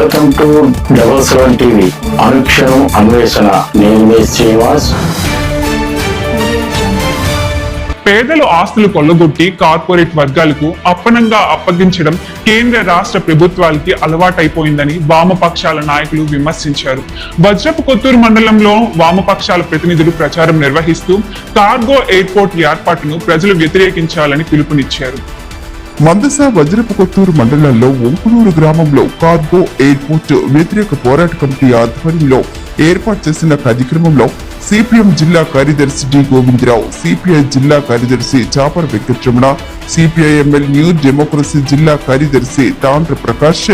Welcome to double seven TV అనుక్షణం అన్వేషణ నేను మీ శ్రీనివాస్ పేదలు ఆస్తులు కొల్లగొట్టి కార్పొరేట్ వర్గాలకు అప్పనంగా అప్పగించడం కేంద్ర రాష్ట్ర ప్రభుత్వాలకి అలవాటైపోయిందని వామపక్షాల నాయకులు విమర్శించారు. వజ్రపు కొత్తూరు మండలంలో వామపక్షాల ప్రతినిధులు ప్రచారం నిర్వహిస్తూ కార్గో ఎయిర్పోర్ట్ ఏర్పాటును ప్రజలు వ్యతిరేకించాలని పిలుపునిచ్చారు. మందస వజ్రపు కొత్తూరు మండలంలో ఒంకునూరు గ్రామంలో కార్గో ఎయిర్పోర్ట్ వ్యతిరేక పోరాట కమిటీ ఆధ్వర్యంలో ఏర్పాటు చేసిన కార్యక్రమంలో సిపిఎం జిల్లా కార్యదర్శి డి గోవిందరావు సిపిఐ జిల్లా కార్యదర్శి Chapara Venkataramana CPI ML New Democracy జిల్లా కార్యదర్శి తాండ్ర ప్రకాష్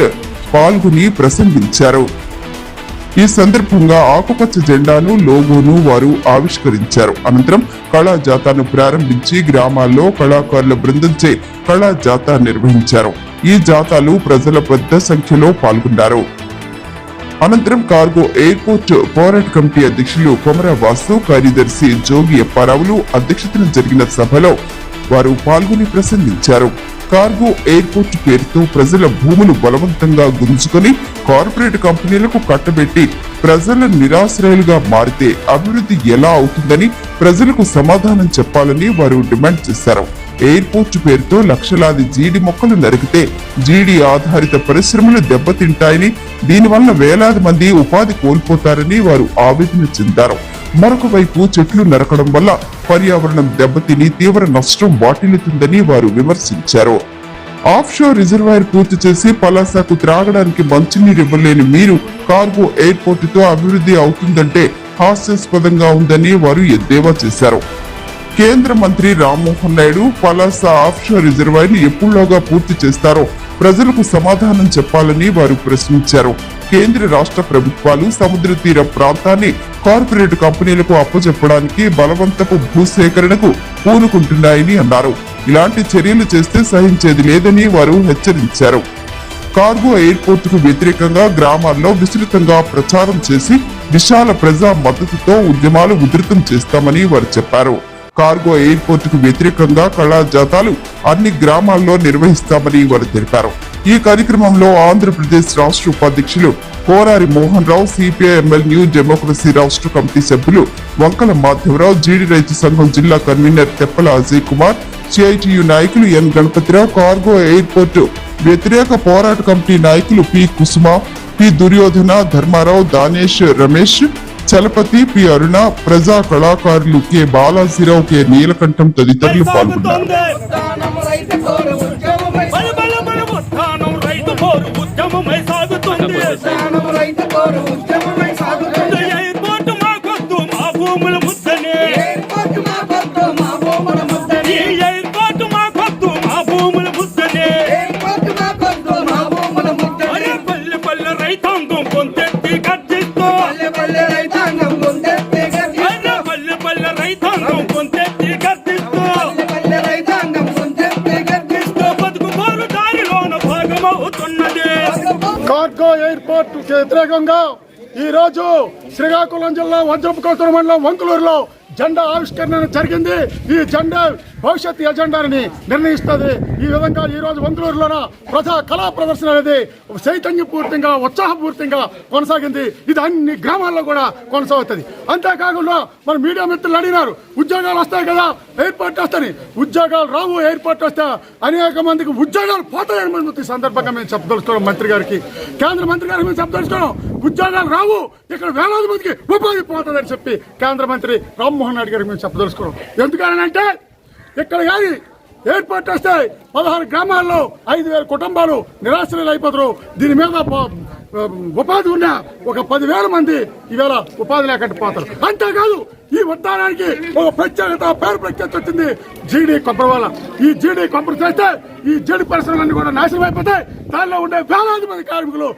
పాల్గొని ప్రసంగించారు. ఈ సందర్భంగా ఆకుపచ్చ జెండాను లోగోను వారు ఆవిష్కరించారు. అనంతరం కళా జాతాను ప్రారంభించి గ్రామాల్లో కళాకారుల బృందంచే కళా జాతా నిర్వహించారు. ఈ జాతాలు ప్రజల పెద్ద సంఖ్యలో పాల్గొన్నారు. అనంతరం కార్గో ఎయిర్పోర్ట్ పోరాట కమిటీ అధ్యక్షులు కొమర వాసు కార్యదర్శి జోగి అప్పారావులు అధ్యక్షతన జరిగిన సభలో వారు పాల్గొని ప్రసంగించారు. కార్గో ఎయిర్పోర్ట్ పేరుతో ప్రజల భూములు బలవంతంగా గుంజుకొని కార్పొరేట్ కంపెనీలకు కట్టబెట్టి ప్రజల నిరాశ్రయులుగా మారితే అభివృద్ధి ఎలా అవుతుందని ప్రజలకు సమాధానం చెప్పాలని వారు డిమాండ్ చేశారు. ఎయిర్పోర్ట్ పేరుతో లక్షలాది జీడి మొక్కలు నరికితే జీడి ఆధారిత పరిశ్రమలు దెబ్బతింటాయని దీనివల్ల వేలాది మంది ఉపాధి కోల్పోతారని వారు ఆవేదన చెందారు. మరొక వైపు చెట్లు నరకడం వల్ల పర్యావరణం దెబ్బతిని తీవ్ర నష్టం వాటిల్లుతుందని వారు విమర్శించారు. ఆఫ్ షోర్ రిజర్వాయర్ పూర్తి చేసి పలాసకు త్రాగడానికి మంచినీరు ఇవ్వలేని మీరు కార్గో ఎయిర్పోర్ట్తో అభివృద్ధి అవుతుందంటే హాస్యాస్పదంగా ఉందని వారు ఎద్దేవా చేశారు. కేంద్ర మంత్రి రామ్మోహన్ నాయుడు పలాస ఆఫ్షోర్ రిజర్వాయర్ని ఎప్పుడులోగా పూర్తి చేస్తారో ప్రజలకు సమాధానం చెప్పాలని వారు ప్రశ్నించారు. కేంద్ర రాష్ట్ర ప్రభుత్వాలు సముద్ర తీర ప్రాంతాన్ని కార్పొరేట్ కంపెనీలకు అప్పచెప్పడానికి బలవంతపు భూసేకరణకు పూనుకుంటున్నాయని అన్నారు. ఇలాంటి చర్యలు చేస్తే సహించేది లేదని వారు హెచ్చరించారు. కార్గో ఎయిర్పోర్ట్కు వ్యతిరేకంగా గ్రామాల్లో విస్తృతంగా ప్రచారం చేసి విశాల ప్రజా మద్దతుతో ఉద్యమాలు ఉధృతం చేస్తామని వారు చెప్పారు. కార్గో ఎయిర్పోర్ట్కు వ్యతిరేకంగా కళా జాతాలు అన్ని గ్రామాల్లో నిర్వహిస్తామని వారు తెలిపారు. ఈ కార్యక్రమంలో ఆంధ్రప్రదేశ్ రాష్ట్ర ఉపాధ్యక్షులు Korari Mohan Rao CPI ML New Democracy రాష్ట్ర కమిటీ సభ్యులు వంకల మాధవరావు జీడి రైతు సంఘం జిల్లా కన్వీనర్ తెప్పల అజయ్ కుమార్ సిఐటియు నాయకులు ఎన్. గణపతిరావు కార్గో ఎయిర్పోర్ట్ వ్యతిరేక పోరాట కమిటీ నాయకులు P. Kusuma P. Duryodhana Dharmarao Danesh Ramesh Chalapathi P. Aruna ప్రజా కళాకారులు కె. బాలాజీరావు కె. నీలకంఠం తదితరులు పాల్గొన్నారు. ఉద్యమమై సాగుతుంది. ఉద్యమమై కార్గో వ్యతిరేకంగా ఈరోజు శ్రీకాకుళం జిల్లా వజ్రపు మండలం వంకులూరులో జెండా ఆవిష్కరణ జరిగింది. ఈ జెండా భవిష్యత్ ఎజెండాని నిర్ణయిస్తుంది. ఈ విధంగా ఈ రోజు వంకులూరులోన ప్రజా కళా ప్రదర్శన అనేది చైతన్యపూర్తిగా ఉత్సాహపూర్తిగా కొనసాగింది. ఇది అన్ని గ్రామాల్లో కూడా కొనసాగుతుంది. అంతేకాకుండా మన మీడియా మిత్రులు అడిగినారు ఉద్యోగాలు వస్తాయి కదా ఎయిర్పోర్ట్ వస్తాయి ఉద్యోగాలు రావు ఎయిర్పోర్ట్ వస్తే అనేక మందికి ఉద్యోగాలు పోతాయని మనం ఈ సందర్భంగా మేము చెప్పదలుచుకోవడం మంత్రి గారికి కేంద్ర మంత్రి గారికి మేము చెప్పదలుచుకోవడం ఉద్యోగాలు రావు ఇక్కడ వేలాది మందికి ఉపాధి పోతుందని చెప్పి కేంద్ర మంత్రి రామ్మోహన్ రెడ్డి గారికి మేము చెప్పదలుచుకున్నాం. ఎందుకనంటే ఇక్కడ కానీ ఏర్పాటు వస్తే పదహారు గ్రామాల్లో ఐదు వేల కుటుంబాలు నిరాశ్రయులు అయిపోతారు. దీని మీద ఉపాధి ఉన్న ఒక పదివేల మంది ఈవేళ ఉపాధి లేకుండా పోతారు. అంతేకాదు ఈ ఉద్దానానికి ఒక ప్రత్యేకత పేరు ప్రత్యేకత వచ్చింది జీడీ కొబ్బరి వల్ల. ఈ జీడీ కొబ్బరి చేస్తే ఈ జీడి పరిశ్రమలన్నీ కూడా నాశనం అయిపోతాయి. దానిలో ఉండే వేలాది మంది కార్మికులు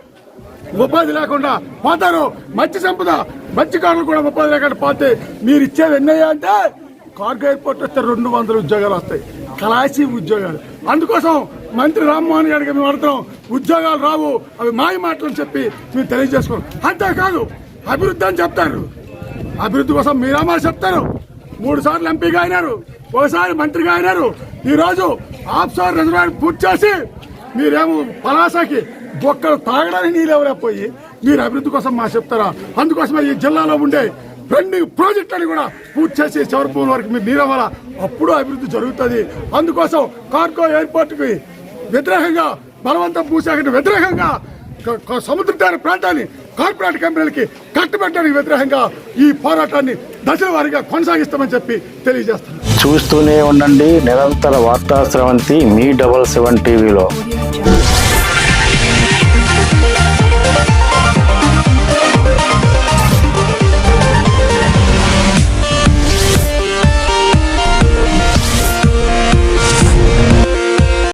ఉపాధి లేకుండా పోతారు. మత్స్య సంపద మత్స్యకారులు కూడా ఉపాధి లేకుండా పోతే మీరు ఇచ్చేది ఎన్నయ్యా అంటే కార్గో ఎయిర్పోర్ట్ వస్తే రెండు వందల ఉద్యోగాలు వస్తాయి. కలాసి ఉద్యోగాలు. అందుకోసం మంత్రి రామ్మోహన్ గారికి మేము అడుగుతాం ఉద్యోగాలు రావు అవి మాయ మాటలు చెప్పి మేము తెలియజేసుకోం అంతేకాదు అభివృద్ధి అని చెప్తారు. అభివృద్ధి కోసం మీరామా చెప్తారు. మూడు సార్లు ఎంపీగా అయినారు ఒకసారి మంత్రిగా అయినారు. ఈ రోజు ఆఫ్సార్ రిజర్వాయర్ పూర్తి చేసి మీరేమో పలాసకి ఒక్కరు తాగడానికి నీళ్ళు పోయి? మీరు అభివృద్ధి కోసం మా చెప్తారా? అందుకోసమే ఈ జిల్లాలో ఉండే రెండు ప్రాజెక్టులను కూడా పూర్తి చేసి చివరి వరకు మీరు నీరవ్వాలా? అప్పుడు అభివృద్ధి జరుగుతుంది. అందుకోసం కార్గో ఎయిర్పోర్ట్కి వ్యతిరేకంగా బలవంతం భూసేకరణ వ్యతిరేకంగా సముద్ర తీర ప్రాంతాన్ని కార్పొరేట్ కంపెనీలకి కట్టుబెట్టడానికి వ్యతిరేకంగా ఈ పోరాటాన్ని దశల వారీగా కొనసాగిస్తామని చెప్పి తెలియజేస్తాను చూస్తూనే ఉండండి. నిరంతర వార్తా స్రవంతి మీ డబల్ సెవెన్ టీవీలో.